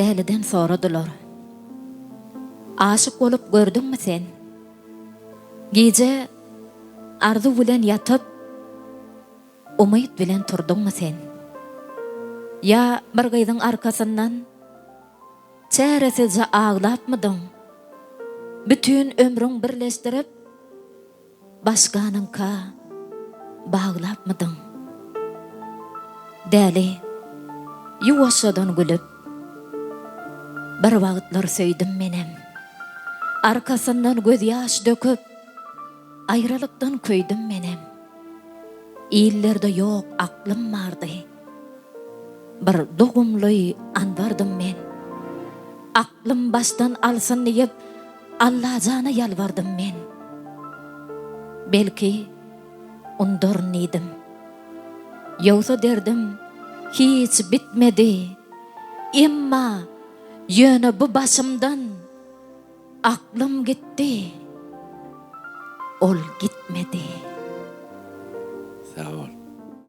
däliden soradylar. Aşyk bolup gördüňmi sen? Gece arzu bilen yatıp umyt bilen turduňmy sen? Ya bir gyzyň arkasyndan çäresizce ağlapmydyň? Bütün ömrüň birleşdirip başganynka bağlapmydyň? Däli, yuwaşadan gülüp, bir wagtlar söýdüm menem. Arkasından göz yaş döküp, ayrılıktan köydüm menem. İllerde yok aklım vardı. Bir doğumluy anvardım men. Aklım baştan alsın deyip, Allah cana yalvardım men. Belki undorniydim. Yoksa derdim, hiç bitmedi. Emma yana babasamdan aklam gitti ol gitmedi. Sağ ol.